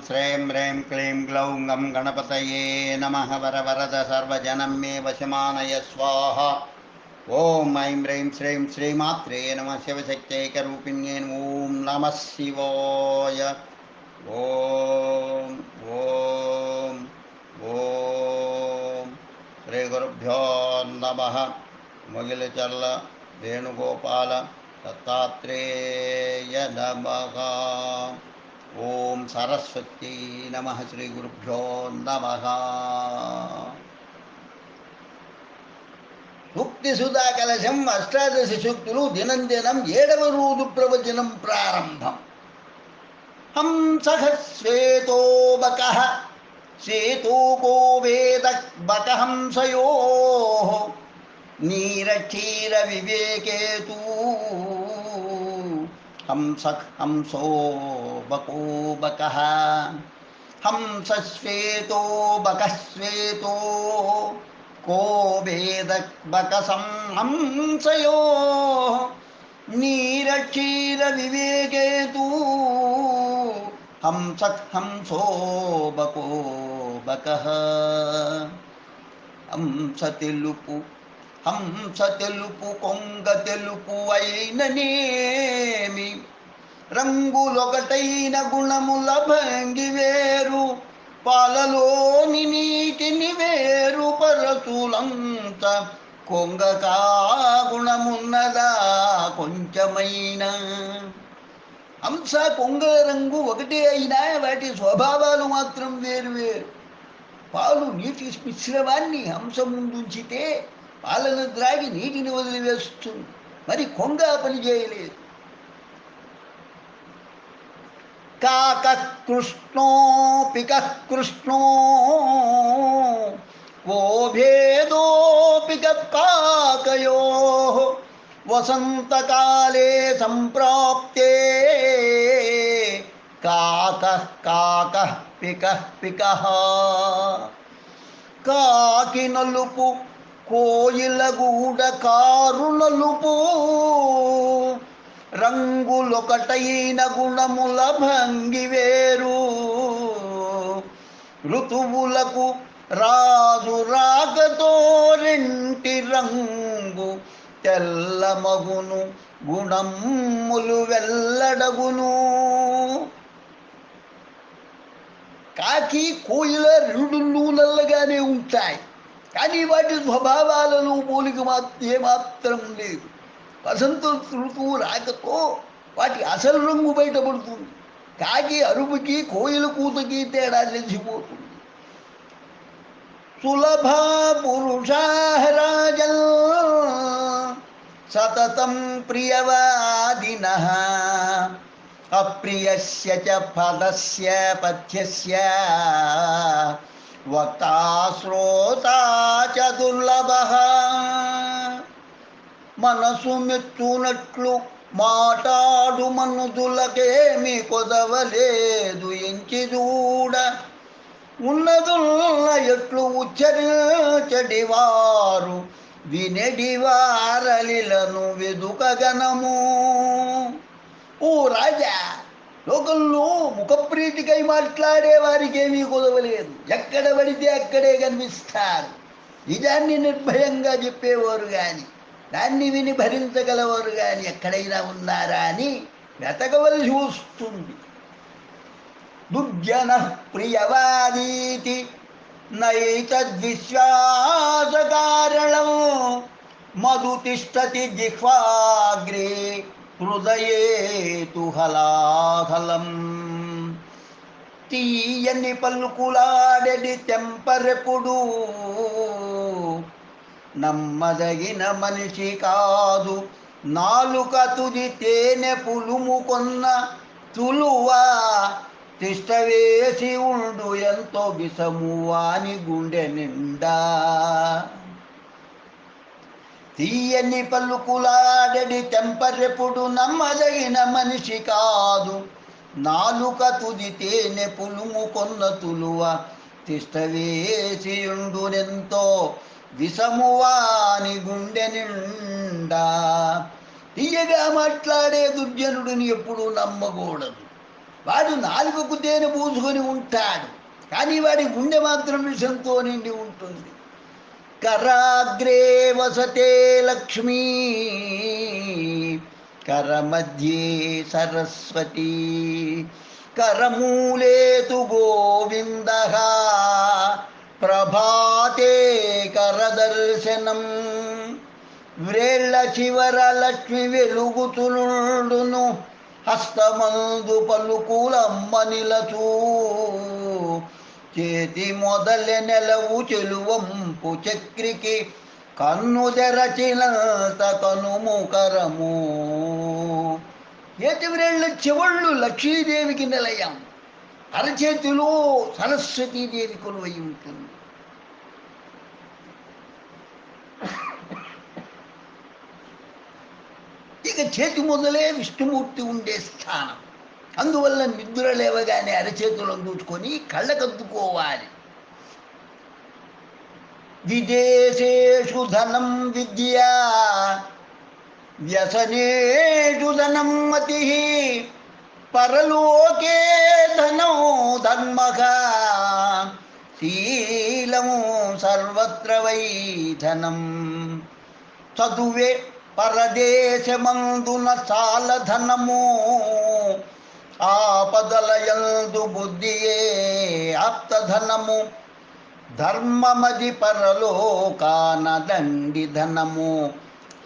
श्रीं ह्रीं क्लीं ग्लौं गणपत नम वर वरद सर्वजनं मे वशमानय स्वाहा। ॐ ऐं ह्रीं श्रीं श्रीमात्रे नम शिवशक्त्यैकरूपिण्ये ॐ नम शिवाय। ओ ॐ ॐ। श्रीगुरुभ्यो नमः। वेणुगोपाल दत्तात्रेय नमः। వేణుగోపాల దత్తాత్రేయ నమః ఓం సరస్వతీ నమ శ్రీ గురుభ్యో నమ ముక్తి సుధా కలశం అష్టాదశ సూక్తులు దినం దినం ఏడవ రోజు ప్రవచనం ప్రారంభం హంసః శ్వేతోబక శ్వేతోకో వేద బకహంసయో నీరక్షీర వివేకేతూ हंसो बको बकः बक श्वेतो को वेदबकसं हंसयो। नीरक्षीरविवेके तु हंस हंसो बको बक हंसति लुपु హంస తెలుపు కొంగ తెలుపు కొంగ తెలుపు అయిననేమి రంగులొకటైన గుణముల భంగి వేరు. పాలలోని నీటిని వేరు పరచులంత. కొంగకా గుణమున్నదా కొంచెమైన. హంస కొంగ రంగు ఒకటే అయినా వాటి స్వభావాలు మాత్రం వేరు వేరు. పాలు నీటి మిశ్రమాన్ని హంస ముందుంచితే పాలను ద్రాగి నీటిని వదిలివేస్తుంది మరి కొంగ పని చేయలేదు కాక కృష్ణో పిక కృష్ణో ఓ భేదోపిక కాకయో వసంతకాలే సంప్రాప్తే కాక కాక పిక పిక కాకి నలుపు కోయిలగూడ కారు నలుపు రంగులొకటైన గుణముల భంగి వేరు. ఋతువులకు రాజు రాగతో రెంటి రంగు తెల్లమగును గుణములు వెల్లడగును. కాకి కోయిల రెండు నూనెలుగానే ఉంటాయి. కానీ వాటి స్వభావాలను పోలిక మాత్రం ఏమాత్రం లేదు. వసంత ఋతువు రాకతో వాటి అసలు రంగు బయటపడుతుంది. కాకి అరుపుకి కోయిల కూతకి తేడా తెలిసిపోతుంది. సులభ పురుషారాజల్ సతతం ప్రియవాదిన. అప్రియస్య చ ఫలస్య పథ్యస్య. వక్తా శ్రోతా చ దుర్లభ మనసు మెచ్చునట్లు మాటాడు మనుదులకేమి కొదవలేదు ఎంచి చూడ ఉన్నదున్న ఎట్లు ఉచ్చరించడివారు వినడివారలిలను వెదుకగనము ఓ రాజా! లోకంలో ముఖప్రీతికై మాట్లాడే వారికి ఏమీ కుదవలేదు. ఎక్కడ పడితే అక్కడే కనిపిస్తారు. నిజాన్ని నిర్భయంగా చెప్పేవారు కానీ దాన్ని విని భరించగలవారు కానీ ఎక్కడైనా ఉన్నారా అని వెతకవలసి వస్తుంది. దుర్జన ప్రియవాదీతి నైతద్విశ్వాసకారణం మధు తిష్టతి జిహ్వాగ్రే హృదయే తు తీయని పలుకులాడెడి తెంపరెప్పుడు నమ్మదగిన మనిషి కాదు నాలుక తుది తేనె పులుముకొన్న తులువా. తిష్టవేసి ఉండు ఎంతో విషము వాని గుండె నిండా. తీయని పలుకులాడడి తెంపరెప్పుడు నమ్మదగిన మనిషి కాదు. నాలుక తుది తేనె పులుము కొన్న తులువ తిష్టవేసియుండునెంతో విషమువాని గుండె నిండా. తీయగా మాట్లాడే దుర్జనుడిని ఎప్పుడూ నమ్మకూడదు. వాడు నాలుగుకు తేనె పూసుకొని ఉంటాడు. కానీ వాడి గుండె మాత్రం విషంతో నిండి ఉంటుంది. కరాగ్రే వసతే లక్ష్మీ కరమధ్యే సరస్వతి కరమూలే తు గోవింద ప్రభాతే కరదర్శనం వ్రేళ్ల చివర లక్ష్మి వెలుగుతులుండును హస్తమందు పలుకులమ్మ నిలచూ చేతి మొదలె నెలవు చెలువంపు చక్రికి కన్ను తెరచినంత కనుముకరము చేతి వ్రేళ్ళ చివళ్ళు లక్ష్మీదేవికి నిలయం. అరచేతిలో సరస్వతీదేవి కొలువై ఉంటుంది. ఇక చేతి మొదలే విష్ణుమూర్తి ఉండే స్థానం. అందువల్ల నిద్ర లేవగానే అరచేతులను దూచుకొని కళ్ళకద్దుకోవాలి విదేశేషు ధనం విద్యా వ్యసనేషు ధనం మతి పరలోకే ధనో ధర్మ శీలము సర్వత్ర వై ధనం చదువే పరదేశమందున చాల ధనము ఆపదలయందు బుద్ధియే ఆప్తధనము ధర్మమది పరలోకాన దండి ధనము.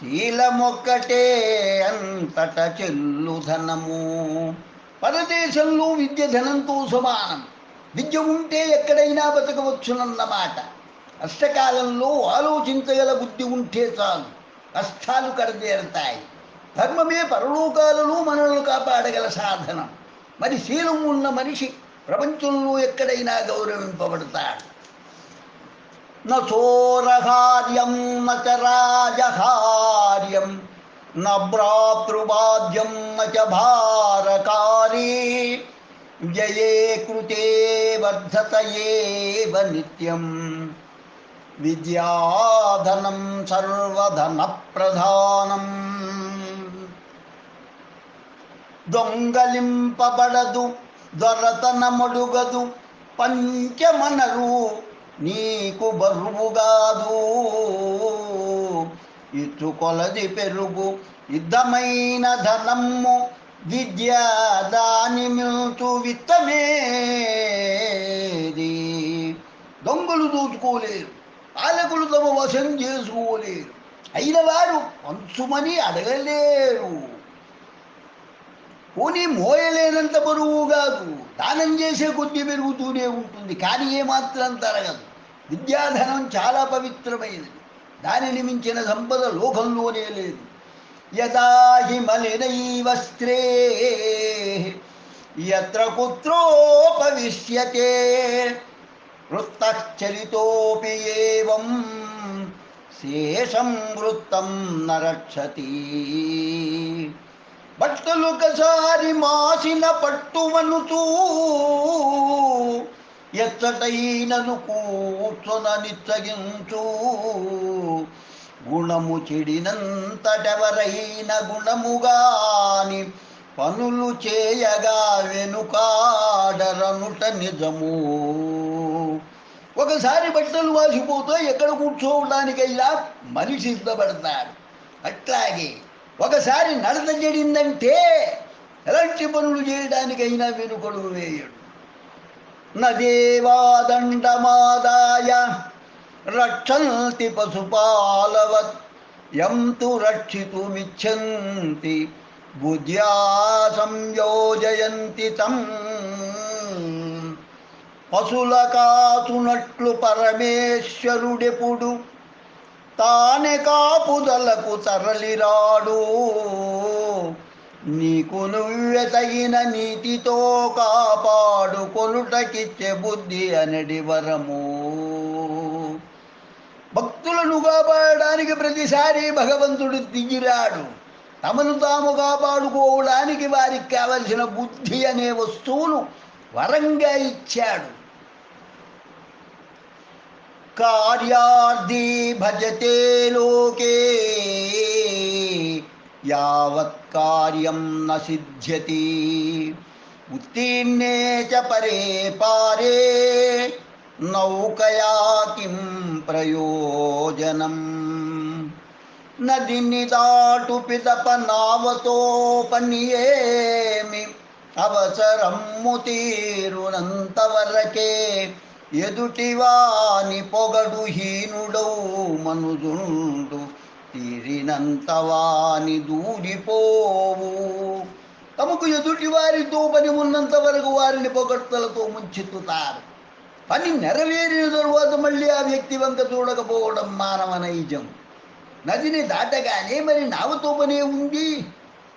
శీలమొక్కటే అంతట చెల్లు ధనము. పరదేశంలో విద్య ధనంతో సమానం. విద్య ఉంటే ఎక్కడైనా బతకవచ్చునన్నమాట. కష్టకాలంలో ఆలోచించగల బుద్ధి ఉంటే చాలు. కష్టాలు కడతేరుతాయి ధర్మమే పరలోకాలలో మనల్ని కాపాడగల సాధనం మరి శీలం ఉన్న మనిషి ప్రపంచంలో ఎక్కడైనా గౌరవింపబడతాడు నోరహార్యం నచ రాజహార్యం న భ్రాతృబాధ్యం నచ భారకారీ వ్యయే కృతే వర్ధతయేవ నిత్యం విద్యాధనం సర్వధన ప్రధానం దొంగలింపబడదు దొరతనమడుగదు పంచమనరు నీకు బరువుగాదు ఇచ్చు కొలది పెరుగు యుద్ధమైన ధనము విద్య దాని మిల్చు విత్తమేది. దొంగలు దోచుకోలేరు పాలకులు తమ వశం చేసుకోలేరు. అయిన వారు పంచుమని అడగలేరు. పోనీ మోయలేనంత బరువు కాదు. దానం చేసే కొద్ది పెరుగుతూనే ఉంటుంది కానీ ఏమాత్రం తరగదు. విద్యాధనం చాలా పవిత్రమైనది. దానిని మించిన సంపద లోకంలోనే లేదు. యదా హి మలినై వస్త్రే ఎత్ర కుత్రోపవిశ్యతే వృత్తశ్చలితోపి ఏవం శేషం వృత్తం నరక్షతి. బట్టలు ఒకసారి మాసిన పట్టువనుతూ ఎచ్చటైనను కూర్చొన నిచ్చగించు గుణము చెడినంతటెవరైన గుణముగాని పనులు చేయగా వెనుకాడరనుట నిజము. ఒకసారి బట్టలు వాసిపోతే ఎక్కడ కూర్చోవడానికైనా మనిషి సిద్ధపడతాడు అట్లాగే ఒకసారి నడత చెడిందంటే ఎలాంటి పనులు చేయడానికైనా వెనుకడుగు వేయడు. నదేవాదండమాదాయ రక్షంతి పశుపాలవత్ ఎంతు రక్షితుమిచ్చంతి బుద్ధ్యా సంయోజయంతి తం. పశుల కాచునట్లు పరమేశ్వరుడెప్పుడు తానే కాపుదలకు తరలిరాడు నీకు నువ్వె తగిన నీతితో కాపాడు కొలుటకిచ్చే బుద్ధి అనడి వరము. భక్తులను కాపాడడానికి ప్రతిసారి భగవంతుడు దిగిరాడు. తమను తాము కాపాడుకోవడానికి వారికి కావలసిన బుద్ధి అనే వస్తువును వరంగా ఇచ్చాడు. కార్యార్థి భజతే లోకే యావత్ కార్యం న సిద్ధ్యతి ఉత్తీర్ణే చ పరే పారే నౌకయా కిం ప్రయోజనం నదిని దాటు పిదప ఎదుటివాని పొగడు హీనుడౌ మనుజుండు తీరినంతవాని దూరిపోవు. తమకు ఎదుటివారితో పని ఉన్నంత వరకు వారిని పొగడ్తలతో ముంచెత్తుతారు. పని నెరవేరిన తరువాత మళ్ళీ ఆ వ్యక్తి వంక చూడకపోవడం మానవ నైజం నదిని దాటగానే మరి నావతో పనే ఉంది.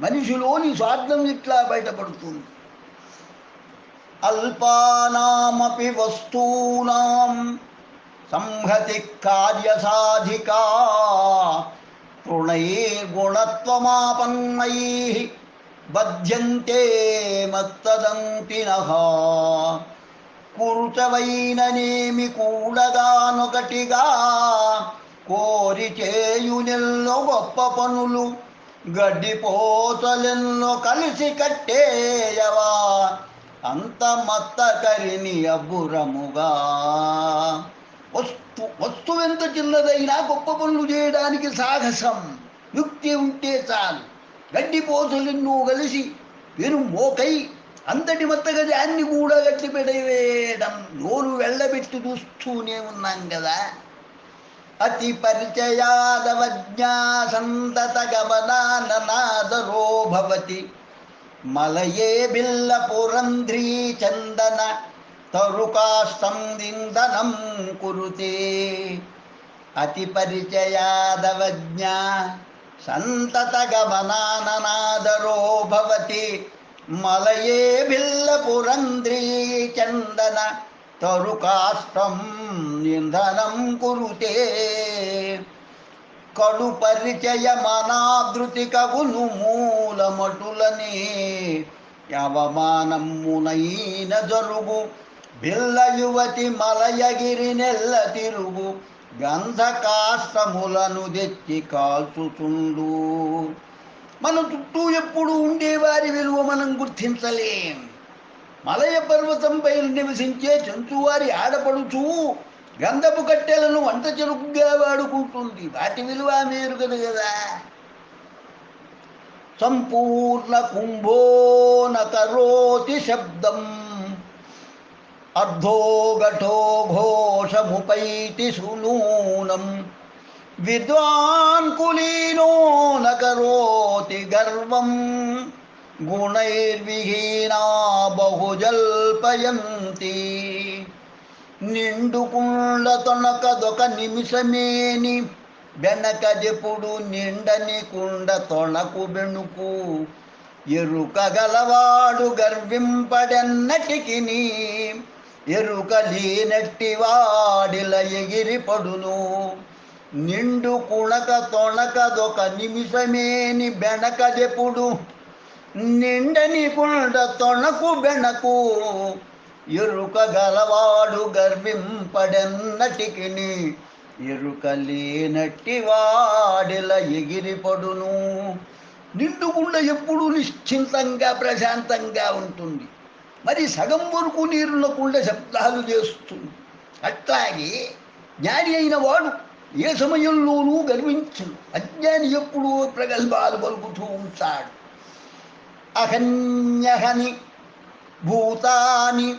మనిషిలోని స్వార్థం ఇట్లా బయటపడుతుంది. అల్పానామపి వస్తూనాం. సంహతి కార్యసాధికా. తృణైర్గుణత్వమాపన్నై బధ్యంతే మత్తదంతినః. కురుచవైననేమి కూడగానొకటిగా. కోరి చేయునెల్లో గొప్ప పనులు. గడ్డిపోతలెన్నో కలిసి కట్టేయవా. అంత మత్త కరిని అబ్బురముగా. వస్తు వస్తువెంత చిన్నదైనా గొప్ప పనులు చేయడానికి సాహసం. యుక్తి ఉంటే చాలు. గడ్డిపోతలెన్నో కలిసి పెను మోకై అంతటి మత్తగా దాన్ని కూడా గట్టి పెడవేయడం. నోరు వెళ్ళబెట్టి చూస్తూనే ఉన్నాం కదా. అతి పరిచయాదవజ్ఞా సంతత గమనాననాదరో భవతి. మలయే బిల్ల పురంధ్రీ చందన తరుకాష్టం దిందనం కురుతే అతి పరిచయాదవజ్ఞా సంతత గమనాననాదరో భవతి కడు పరిచయ మనాధృతి కగును మూలమటులనే అవమానమునైన జరుగు. బిల్ల యువతి మలయగిరి నెల్ల తిరుగు. గంధకాష్టములను తెచ్చి కాల్చుతుండు మన చుట్టూ ఎప్పుడు ఉండేవారి విలువ మనం గుర్తించలేం. మలయ పర్వతంపై నివసించే చంచువారి ఆడపడుచు గంధపు కట్టెలను వంట చెరుకుగా వాడుకుంటుంది. వాటి విలువ మేరుగదు కదా. సంపూర్ణ కుంభోన కరోతి శబ్దం. అర్ధోఘటో ఘోషముపైతి సునూనం. విద్వాన్ కులీనో నకరోతి గర్వం. గుణైర్విహీనా బహుజల్పయంతి. నిండుకుండ తొనకదొక నిమిషమేని వెనకదెప్పుడు నిండని కుండ తొణకు బెణుకు. ఎరుక గలవాడు గర్వింపడెన్నటికి ఎరుక లేనట్టి వాడిల ఎగిరి పడును. నిండు కుణక తొణకదొక నిమిషమేని బెనకదెప్పుడు నిండని కుండ తొణకు బెనకు ఎరుక గలవాడు గర్వింపడెన్నటికి ఎరుక లేనట్టి వాడిల ఎగిరిపడును. నిండుగుండ ఎప్పుడూ నిశ్చింతంగా ప్రశాంతంగా ఉంటుంది. మరి సగం వరకు నీరున్న గుండె శబ్దాలు చేస్తుంది. అట్లాగే జ్ఞాని అయిన వాడు ఏ సమయంలోనూ గర్వించడు అజ్ఞాని ఎప్పుడూ ప్రగల్భాలు పలుకుతూ ఉంటాడు. అహన్యహని భూతాని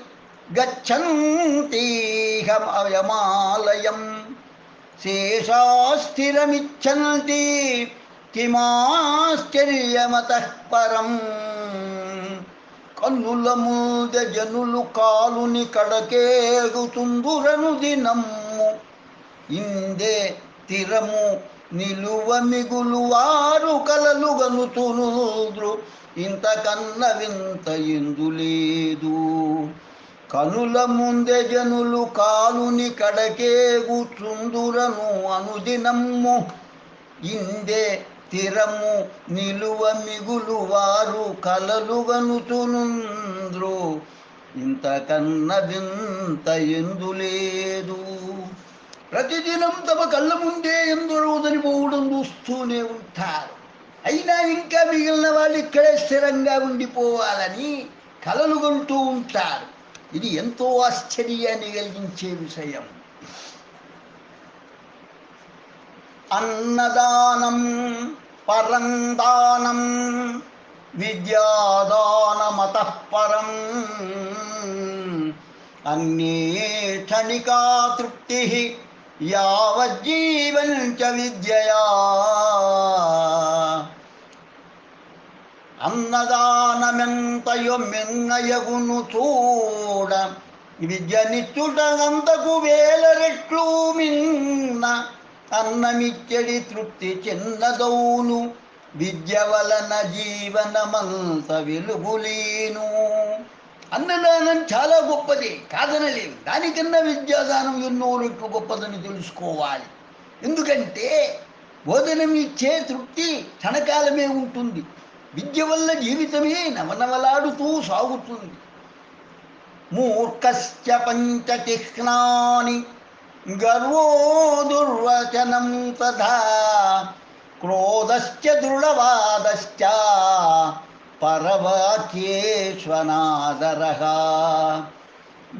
గచ్చంతీహమయమాలయం. శేషాస్థిరమిచ్చంతి కిమాశ్చర్యమత పరం. కన్నుల ముంద జనులు కాలుని కడకేగుతుందురను దినమ్ము. ఇందే తిరము నిలువ మిగులు వారు కలలు గనుతునుద్రు ఇంతకన్న వింత ఇందు లేదు. కనుల ముందే జనులు కాలుని కడకేగుచుందురను అనుదినమ్ము ఇందే తిరము నిలువ మిగులు వారు కలలు గనుతునుంద్రు. ఇంతకన్న వింత ఎందు లేదు. ప్రతిదినం తమ కళ్ళ ముందే ఎందరో చనిపోవడం చూస్తూనే ఉంటారు. అయినా ఇంకా మిగిలిన వాళ్ళు ఇక్కడే స్థిరంగా ఉండిపోవాలని కలలు కొంటూ ఉంటారు. ఇది ఎంతో ఆశ్చర్యాన్ని కలిగించే విషయం. అన్నదానం పరందానం విద్యాదానమత పరం అన్నే క్షణికా తృప్తి యావజ్జీవం చ విద్యయా. అన్నదానమెంతయో మిన్నయగును చూడ విద్యనిచ్చుటంతకు వేల రెట్లు మిన్న. అన్నమిచ్చడి తృప్తి చిన్నదౌను. విద్య వలన జీవనమంత వెలుగులేను. అన్నదానం చాలా గొప్పది కాదనలేదు దానికన్నా విద్యాదానం ఎన్నో రెట్లు గొప్పదని తెలుసుకోవాలి. ఎందుకంటే భోజనం ఇచ్చే తృప్తి క్షణకాలమే ఉంటుంది. విద్య వల్ల జీవితమే నవనవలాడుతూ సాగుతుంది. మూర్ఖశ్చ పంచతిహ్నాని గర్వో దుర్వచనం తథా క్రోధశ్చ దృఢవాదశ్చ పరవాక్యేష్వనాదర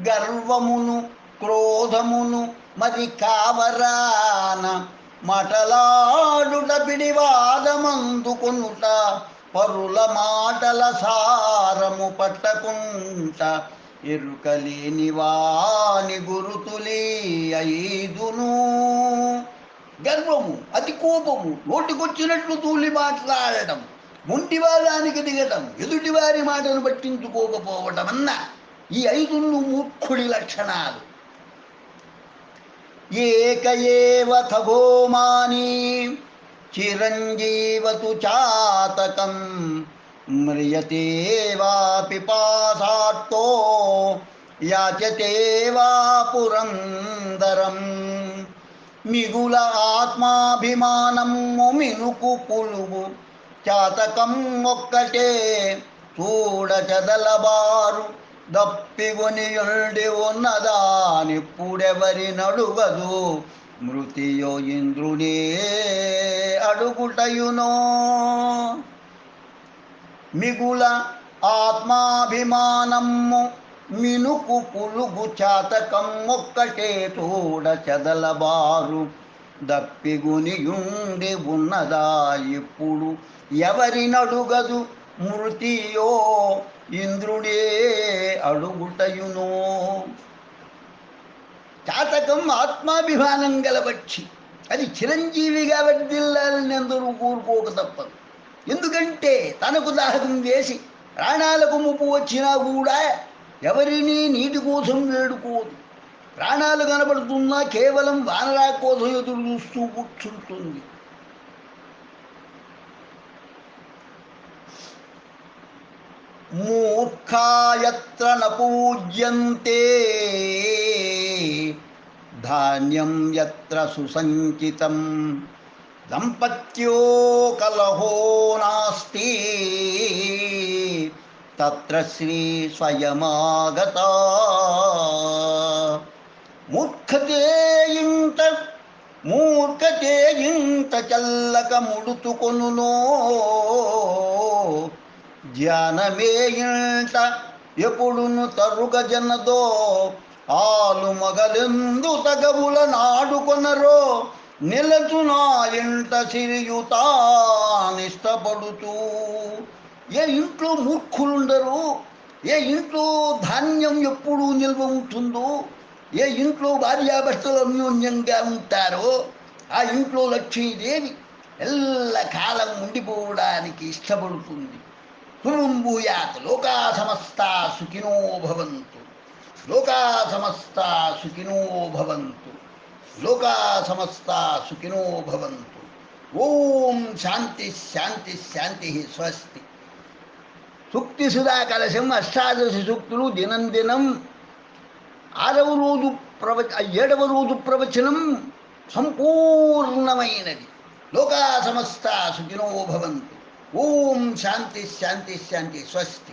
గర్వమును క్రోధమును మరి కావరాన మటలాడుట పిడివాదమందుకొనుట పరుల మాటల సారము పట్టకుంట ఎరుకలేని వాని గురుతులే ఐదును. గర్వము అతి కోపము నోటికొచ్చినట్లు తూలి మాట్లాడటం మొంటివాదానికి దిగటం ఎదుటివారి మాటను పట్టించుకోకపోవటం అన్న ఈ ఐదును మూర్ఖుడి లక్షణాలు. ఏక ఏవ తగోమాని చిరంజీవతు చాతకం మ్రియతే వా పిపాసాత్తో యాచతే వా పురందరం మిగుల ఆత్మాభిమానము మినుకు పులుగు చాతకం ఒక్కటే చూడ చదలబారు దప్పిగొనియుండి ఉన్నదానిప్పుడెవరి నడుగదు మృతియో ఇంద్రునే అడుగుటయునో మిగుల ఆత్మాభిమానము మినుకు పులుగు చాతకం ఒక్కటే తోడ చెదలబారు. దప్పిగునియుండి ఉన్నదా ఇప్పుడు ఎవరినడుగదు మృతియో ఇంద్రుడే అడుగుటయునో. చాతకం ఆత్మాభిమానం గల అది చిరంజీవిగా వర్దిల్లాలని అందరూ కోరుకోక తప్పదు. ఎందుకంటే తనకు దాహకం వేసి ప్రాణాలకు ముప్పు వచ్చినా కూడా ఎవరిని నీటి కోసం వేడుకోదు. ప్రాణాలు కనబడుతున్నా కేవలం వానరా కోసం ఎదురు చూస్తూ కూర్చుంటుంది. మూర్ఖాయత్ర నపూజ్యంతే పూజ్యంతే ధాన్యం యత్ర సుసంచితం దంపత్యో కలహో నాస్తి. తత్ర శ్రీ స్వయమాగత. మూర్ఖతే ఇంత మూర్ఖతే ఇంత చల్లక ముడుతుకొనునో. ధ్యానమే ఇంట ఎప్పుడును తరుగ జనదో ఆలు మగలెందు తగవుల నాడుకొనరో నిలచు నా ఇంట సిరియుతానిష్టపడుతూ ఏ ఇంట్లో మూర్ఖులుండరు ఏ ఇంట్లో ధాన్యం ఎప్పుడూ నిల్వ ఉంటుందో ఏ ఇంట్లో భార్యాభర్తలు అన్యోన్యంగా ఉంటారో ఆ ఇంట్లో లక్ష్మీదేవి ఎల్లకాలం ఉండిపోవడానికి ఇష్టపడుతుంది. తురుంబూయాత్ లోకా సమస్త సుఖినో భవంతు. లోకా సమస్త సుఖినో భవంతు. లోకా సమస్త సుఖినో భవంతు. ఓం శాంతి శాంతి శాంతి స్వస్తి. సుక్తి సుధా కలశం అష్టాదశ సూక్తులు దినం దినం ఆరవ రోజు ప్రవచ ఏడవ రోజు ప్రవచనం సంపూర్ణమైనది. లోకా సమస్త సుఖినో భవంతు. ఓం శాంతి శాంతి శాంతి స్వస్తి.